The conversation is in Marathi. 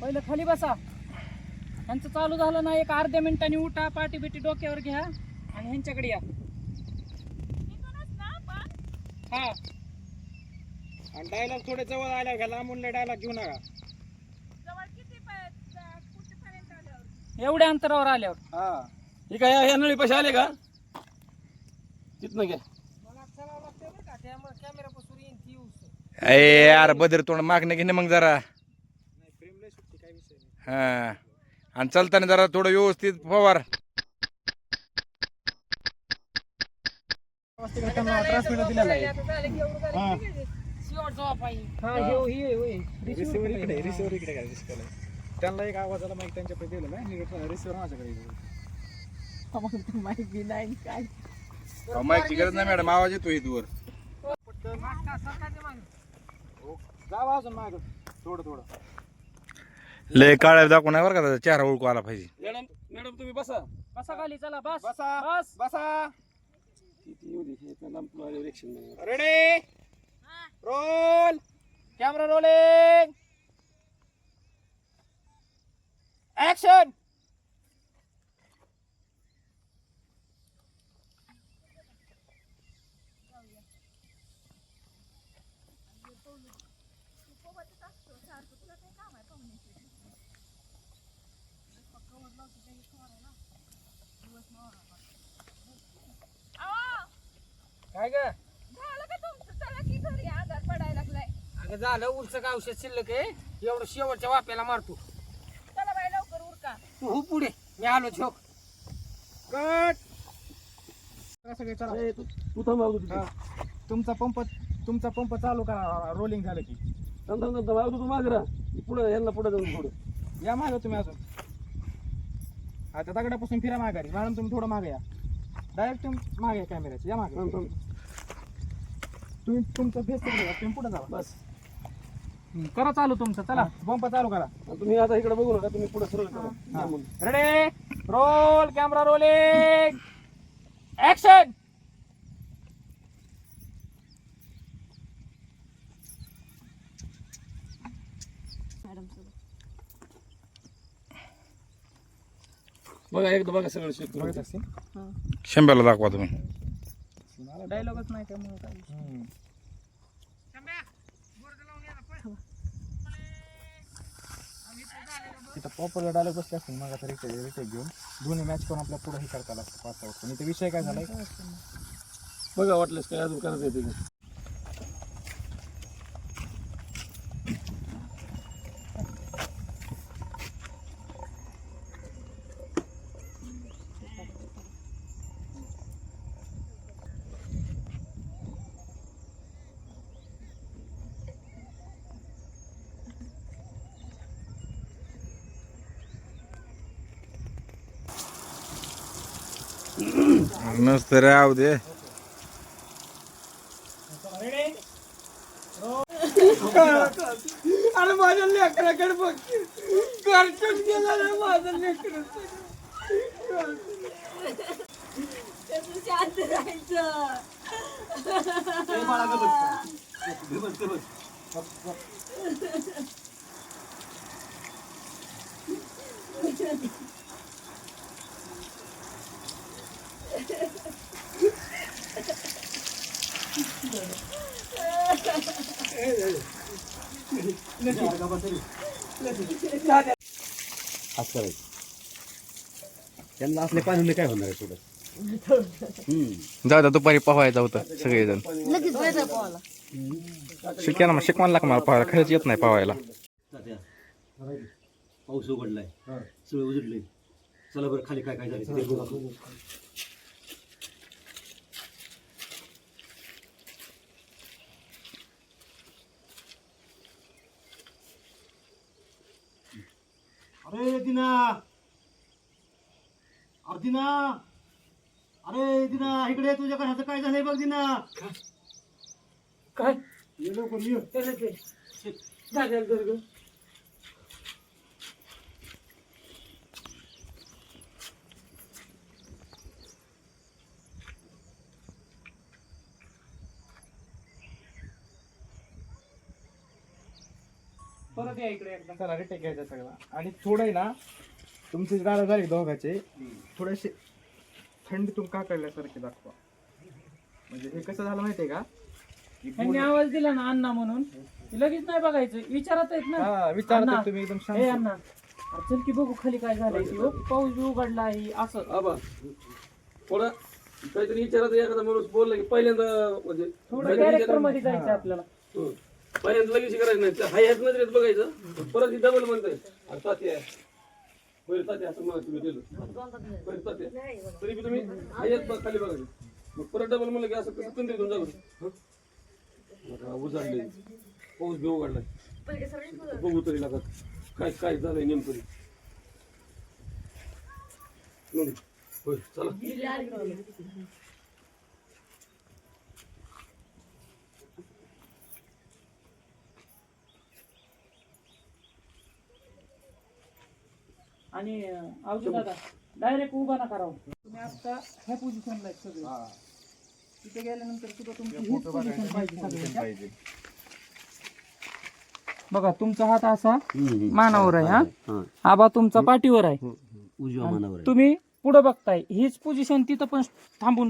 पहिलं खाली बसा. ह्यांचं चालू झालं ना एक अर्ध्या मिनिटांनी उठा पाठी बिटी डोक्यावर घ्या आणि ह्यांच्याकडे या. हा. आणि डायलॉग थोडे जवळ आल्या घ्या लांबून डायलॉग घेऊ नका. एवढ्या अंतरावर आल्यावर. हा. हे काय ह्या नळी पैसे आले का? तिथनं घ्या. अरे यार बदर तोंड मागणं घेणे मग जरा फ्रेम लय सुटते काय विषय नाही हा. आणि चालताना जरा थोडं व्यवस्थित फवार. हा हा हे हे. रिसिव्हर इकडे काय त्यांना एक आवाजाला माहिती त्यांच्याकडे दिलेला आहे रिसिव्हर माझ्याकडे आहे. माहिती नाही काय. माहिती गरज नाही मॅडम आवाज येतो इथवर. हो, जावा अजून माग. थोडं थोडं. लय काळ्या दाखवून नाही बरं का त्याचा चेहरा ओळखू आला पाहिजे. मॅडम मॅडम तुम्ही बसा. बसा खाली चला बस बसा बस. बसा. Ready roll camera rolling action काय ग? झालं का तुमचं? चला की घरी आजार पडायला लागलाय. अगं झालं उलच का औषध शिल्लक आहे? एवढं शेवटच्या वाप्याला मारतो चला बाई लवकर उरका. तू हो पुढे. मी आलो झोप. कट. सगळे चला. ए, तू तू थांब अगोदर तिथे. तुमचा पंप तुमचा पंप चालू करा रोलिंग झालं की. थांब थांब थांब थांब. अगोदर तू माग राहा. पुढे यांना पुढे जाऊन पुढे. या मागे तुम्ही अजून. आता दगडापासून फिरा माघारी. मॅडम तुम्ही थोडं मागे या. डायरेक्ट तुम्ही मागे या कॅमेऱ्याच्या या मागे. तुम्ही तुमचं फेस तुम्ही पुढे जावा. बस. करा चालू तुमचं. चला पंप चालू करा. तुम्ही आता इकडे बघू नका. तुम्ही पुढे सरळ करा. हा. Ready roll camera rolling action बघा एकदा बघा सगळं शेत शंभरला दाखवा तुम्ही. डायलॉगच नाही त्यामुळे काय तिथं प्रॉपर डायलॉग बसले असतील मग आता रिटेक रिटेक घेऊन. दोन्ही मॅच करून आपल्या पुढे हे करता असतं पाच आउट पण इथे विषय काय झालाय? बघा वाटलंच काय अजून करायचं येते नसतं राहू दे. अरे माझ्या लेकराकडे बघ. कार्टून गेला रे माझं लेकर. त्याचं शांत राहायचं असं करायचं त्यांना असले पाणी काय होणार आहे पुढं जाऊ द्या दुपारी पवायचं होतं सगळेजण. शिक्या ना मग शिकवायला लाग मला पोहायला खरंच येत नाही पोहायला. पाऊस उघडलाय सगळं उजडले चला बरं खाली काय काय झालं अरे दिना. अरे दिना. अरे दिना इकडे तुझ्या घराचं काय झालंय बघ दिना. काय? ये लवकर ये. झालं परत या इकडे एकदा. चला रिटेक घ्यायचा सगळा. आणि थोडं आहे ना तुमचे दादा झाले दोघाचे थोडेसे थंडीतून काकडल्यासारखे दाखवा. म्हणजे हे कसं झालं माहितीये का? की त्यांनी आवाज दिला ना अण्णा म्हणून. की लगेच नाही बघायचं विचारत आहेत ना. हा विचारतो. तुम्ही एकदम हे शांत अण्णा. अरे चल की बघू खाली काय झालंय ते. हो, पाऊस बी उघडला आहे असं. आबा थोडं काहीतरी विचारायचं एखादा माणूस बोलला की पहिल्यांदा म्हणजे थोडं कॅरेक्टर. मध्ये जायचं आपल्याला. हं. पहिल्यांदा लगेच करायचं नाही. त्या हाय ह्याच नजरेत बघायचं. परत ही डबल म्हणताय. अरे तात्या बरं तात्या असं म्हणा तुम्ही दिलं बरं तात्या. तरी बी तुम्ही हायच बघ खाली बघायचं मग परत डबल म्हणलं की असं कसं तंद्रीतून जाऊ आता उजाडले पाऊस बी उघडलाय. बघू तरी लागत. काय काय झालंय नेमकं? हं. होय चला. आणि अवधू दादा डायरेक्ट उभा नका राहू. तुम्ही आता ह्या पोझिशनला आहेत सगळे. तिथे गेल्यानंतर सुद्धा तुमची हीच पोझिशन पाहिजे सगळ्यांच्या. बघा तुमचा हात असा मानावर आहे हा? आबा तुमचा पाठीवर आहे. उजव्या मानावर तुम्ही पुढे बघताय हीच पोझिशन तिथं पण थांबून